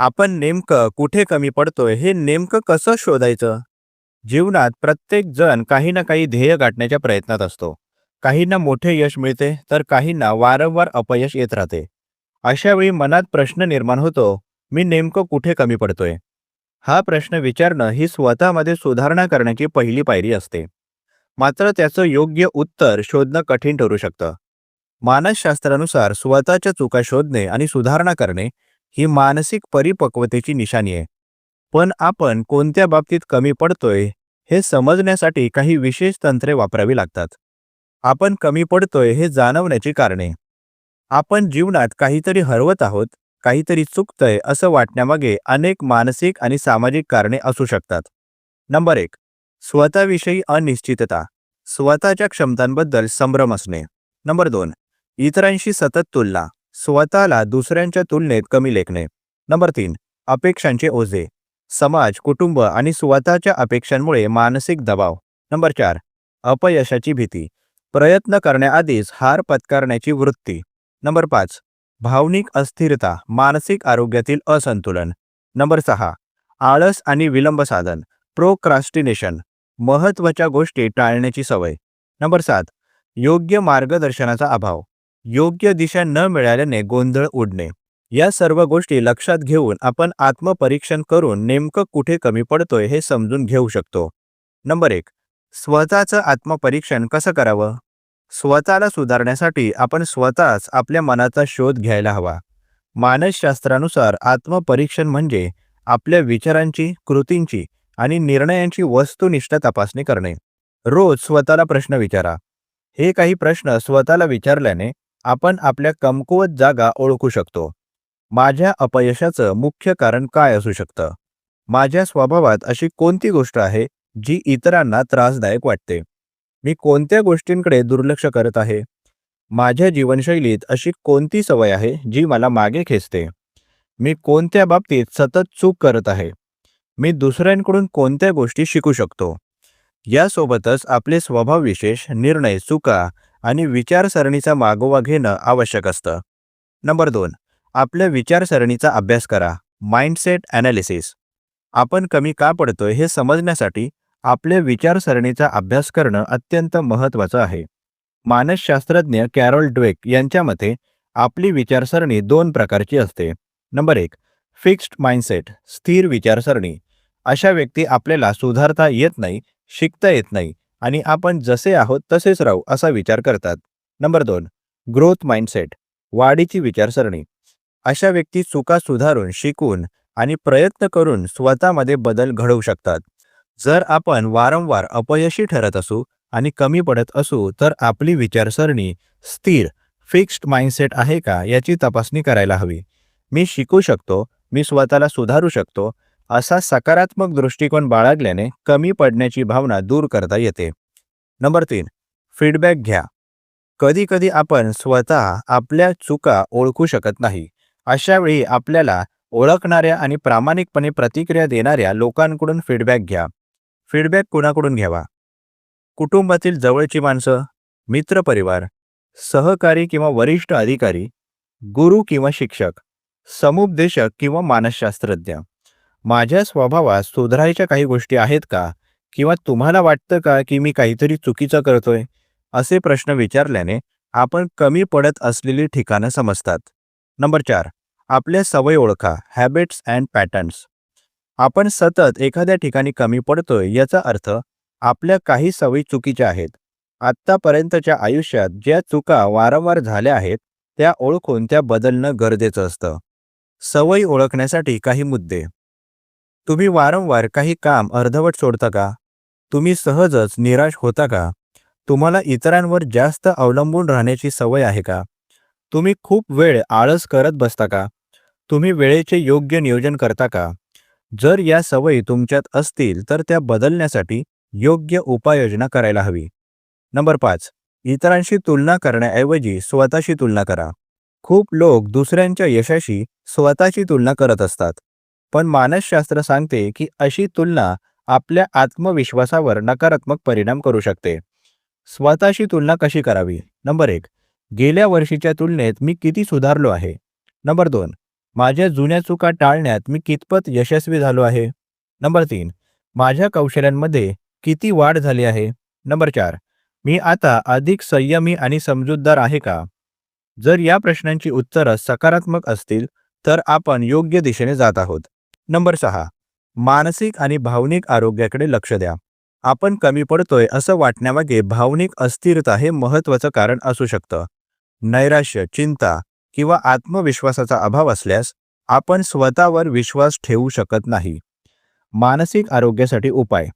आपण नेमकं कुठे कमी पडतोय हे नेमकं कसं शोधायचं? जीवनात प्रत्येक जण काही ना काही ध्येय गाठण्याच्या प्रयत्नात असतो. काहींना मोठे यश मिळते तर काहींना वारंवार अपयश येत राहते. अशावेळी मनात प्रश्न निर्माण होतो मी नेमकं कुठे कमी पडतोय? हा प्रश्न विचारणं ही स्वतःमध्ये सुधारणा करण्याची पहिली पायरी असते. मात्र त्याचं योग्य उत्तर शोधणं कठीण ठरू शकतं. मानसशास्त्रानुसार स्वतःच्या चुका शोधणे आणि सुधारणा करणे ही मानसिक परिपक्वतेची निशाणी आहे. पण आपण कोणत्या बाबतीत कमी पडतोय हे समजण्यासाठी काही विशेष तंत्रे वापरावी लागतात. आपण कमी पडतोय हे जाणवण्याची कारणे. आपण जीवनात काहीतरी हरवत आहोत काहीतरी चुकतंय असं वाटण्यामागे अनेक मानसिक आणि सामाजिक कारणे असू शकतात. नंबर एक स्वतःविषयी अनिश्चितता. स्वतःच्या क्षमतांबद्दल संभ्रम असणे. नंबर दोन इतरांशी सतत तुलना. स्वतःला दुसऱ्यांच्या तुलनेत कमी लेखणे. नंबर तीन अपेक्षांचे ओझे. समाज कुटुंब आणि स्वतःच्या अपेक्षांमुळे मानसिक दबाव. नंबर चार अपयशाची भीती. प्रयत्न करण्याआधीच हार पत्करण्याची वृत्ती. नंबर पाच भावनिक अस्थिरता मानसिक आरोग्यातील असंतुलन. नंबर सहा आळस आणि विलंब साधन. प्रोक्रास्टिनेशन महत्त्वाच्या गोष्टी टाळण्याची सवय. नंबर सात योग्य मार्गदर्शनाचा अभाव. योग्य दिशा न मिळाल्याने गोंधळ उडणे. या सर्व गोष्टी लक्षात घेऊन आपण आत्मपरीक्षण करून नेमकं कुठे कमी पडतोय हे समजून घेऊ शकतो. नंबर एक स्वतःचं आत्मपरीक्षण कसं करावं? स्वतःला सुधारण्यासाठी आपण स्वतःच आपल्या मनाचा शोध घ्यायला हवा. मानसशास्त्रानुसार आत्मपरीक्षण म्हणजे आपल्या विचारांची कृतींची आणि निर्णयांची वस्तुनिष्ठ तपासणी करणे. रोज स्वतःला प्रश्न विचारा. हे काही प्रश्न स्वतःला विचारल्याने आपण आपल्या कमकुवत जागा ओळखू शकतो. माझ्या अपयशाचं मुख्य कारण काय असू शकतं? माझ्या स्वभावात अशी कोणती गोष्ट आहे जी इतरांना त्रासदायक वाटते? मी कोणत्या गोष्टींकडे दुर्लक्ष करत आहे? माझ्या जीवनशैलीत अशी कोणती सवय आहे जी मला मागे खेचते? मी कोणत्या बाबतीत सतत चूक करत आहे? मी दुसऱ्यांकडून कोणत्या गोष्टी शिकू शकतो? यासोबतच आपले स्वभाव विशेष निर्णय चुका आणि विचारसरणीचा मागोवा घेणं आवश्यक असतं. नंबर दोन आपल्या विचारसरणीचा अभ्यास करा. Mindset analysis. आपण कमी का पडतोय हे समजण्यासाठी आपल्या विचारसरणीचा अभ्यास करणं अत्यंत महत्त्वाचं आहे. मानसशास्त्रज्ञ कॅरोल ड्वेक यांच्या मते आपली विचारसरणी दोन प्रकारची असते. नंबर एक फिक्स्ड माइंडसेट स्थिर विचारसरणी. अशा व्यक्ती आपल्याला सुधारता येत नाही शिकता येत नाही. आणि आपण जसे आहोत तसेच राहू असा विचार करतात. नंबर दोन ग्रोथ माइंडसेट वाढीची विचारसरणी. अशा व्यक्ती चुका सुधारून शिकून आणि प्रयत्न करून स्वतःमध्ये बदल घडवू शकतात. जर आपण वारंवार अपयशी ठरत असू आणि कमी पडत असू तर आपली विचारसरणी स्थिर फिक्स्ड माइंडसेट आहे का याची तपासणी करायला हवी. मी शिकू शकतो मी स्वतःला सुधारू शकतो असा सकारात्मक दृष्टिकोन बाळगल्याने कमी पडण्याची भावना दूर करता येते. नंबर तीन फीडबॅक घ्या. कधी कधी आपण स्वतः आपल्या चुका ओळखू शकत नाही. अशावेळी आपल्याला ओळखणाऱ्या आणि प्रामाणिकपणे प्रतिक्रिया देणाऱ्या लोकांकडून फीडबॅक घ्या. फीडबॅक कुणाकडून घ्यावा? कुटुंबातील जवळची माणसं मित्रपरिवार सहकारी किंवा वरिष्ठ अधिकारी गुरु किंवा शिक्षक समुपदेशक किंवा मानसशास्त्रज्ञ. माझ्या स्वभावात सुधारायच्या काही गोष्टी आहेत का? किंवा तुम्हाला वाटतं का की मी काहीतरी चुकीचं करतोय? असे प्रश्न विचारल्याने आपण कमी पडत असलेली ठिकाणं समजतात. नंबर चार आपल्या सवय ओळखा हॅबिट्स अँड पॅटर्न्स आपण सतत एखाद्या ठिकाणी कमी पडतोय याचा अर्थ आपल्या काही सवयी चुकीच्या आहेत. आत्तापर्यंतच्या आयुष्यात ज्या चुका वारंवार झाल्या आहेत त्या ओळखून त्या बदलणं गरजेचं असतं. सवयी ओळखण्यासाठी काही मुद्दे. तुम्ही वारंवार काही काम अर्धवट सोडता का? तुम्ही सहजच निराश होता का? तुम्हाला इतरांवर जास्त अवलंबून राहण्याची सवय आहे का? तुम्ही खूप वेळ आळस करत बसता का? तुम्ही वेळेचे योग्य नियोजन करता का? जर या सवयी तुमच्यात असतील तर त्या बदलण्यासाठी योग्य उपाययोजना करायला हवी. नंबर पाच. इतरांशी तुलना करण्याऐवजी स्वतःशी तुलना करा. खूप लोक दुसऱ्यांच्या यशाशी स्वतःची तुलना करत असतात. पण मानसशास्त्र सांगते की अशी तुलना आपल्या आत्मविश्वासावर नकारात्मक परिणाम करू शकते. स्वतःशी तुलना कशी करावी? नंबर एक गेल्या वर्षीच्या तुलनेत मी किती सुधारलो आहे? नंबर दोन माझ्या जुन्या चुका टाळण्यात मी कितपत यशस्वी झालो आहे? नंबर तीन माझ्या कौशल्यांमध्ये किती वाढ झाली आहे? नंबर चार मी आता अधिक संयमी आणि समजूतदार आहे का? जर या प्रश्नांची उत्तरं सकारात्मक असतील तर आपण योग्य दिशेने जात आहोत. नंबर सहा. मानसिक आणि भावनिक आरोग्याकडे लक्ष द्या. आपण कमी पडतोय असं वाटण्यामागे भावनिक अस्थिरता हे महत्वाचं कारण असू शकतं. नैराश्य चिंता किंवा आत्मविश्वासाचा अभाव असल्यास आपण स्वतःवर विश्वास ठेवू शकत नाही. मानसिक आरोग्यासाठी उपाय.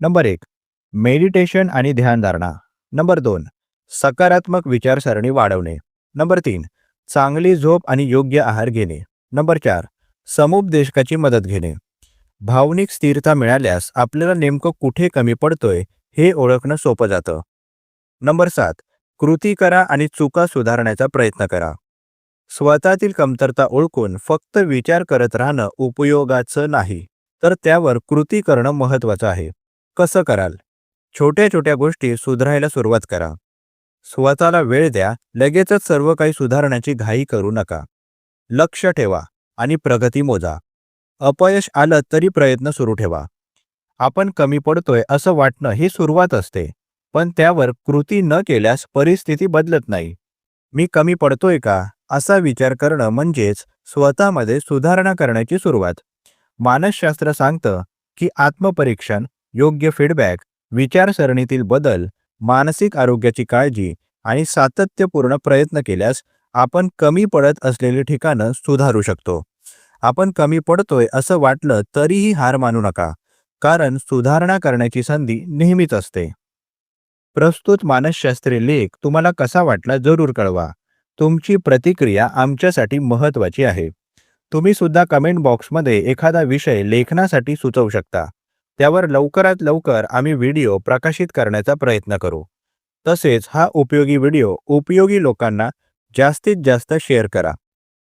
नंबर एक. मेडिटेशन आणि ध्यानधारणा नंबर दोन. सकारात्मक विचारसरणी वाढवणे. नंबर तीन. चांगली झोप आणि योग्य आहार घेणे. नंबर चार. समुपदेशकाची मदत घेणे. भावनिक स्थिरता मिळाल्यास आपल्याला नेमकं कुठे कमी पडतोय हे ओळखणं सोपं जातं. नंबर सात कृती करा आणि चुका सुधारण्याचा प्रयत्न करा. स्वतःतील कमतरता ओळखून फक्त विचार करत राहणं उपयोगाचं नाही तर त्यावर कृती करणं महत्वाचं आहे. कसं कराल? छोट्या छोट्या गोष्टी सुधारायला सुरुवात करा. स्वतःला वेळ द्या लगेचच सर्व काही सुधारण्याची घाई करू नका. लक्ष ठेवा. आणि प्रगती मोजा. अपयश आलं तरी प्रयत्न सुरू ठेवा. आपण कमी पडतोय असं वाटणं ही सुरुवात असते पण त्यावर कृती न केल्यास परिस्थिती बदलत नाही. मी कमी पडतोय का? असा विचार करणं म्हणजेच स्वतःमध्ये सुधारणा करण्याची सुरुवात. मानसशास्त्र सांगतं की आत्मपरीक्षण योग्य फीडबॅक विचारसरणीतील बदल मानसिक आरोग्याची काळजी आणि सातत्यपूर्ण प्रयत्न केल्यास आपण कमी पडत असलेली ठिकाणं सुधारू शकतो. आपण कमी पडतोय असं वाटलं तरीही हार मानू नका कारण सुधारणा करण्याची संधी नेहमीच असते. प्रस्तुत मानसशास्त्री लेख तुम्हाला कसा वाटला जरूर कळवा. तुमची प्रतिक्रिया आमच्यासाठी महत्वाची आहे. तुम्ही सुद्धा कमेंट बॉक्समध्ये एखादा विषय लेखनासाठी सुचवू शकता. त्यावर लवकरात लवकर आम्ही व्हिडिओ प्रकाशित करण्याचा प्रयत्न करू. तसेच हा उपयोगी व्हिडिओ उपयोगी लोकांना जास्तीत जास्त शेअर करा.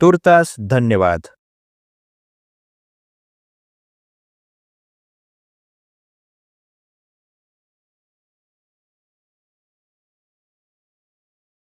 तुर्तास धन्यवाद.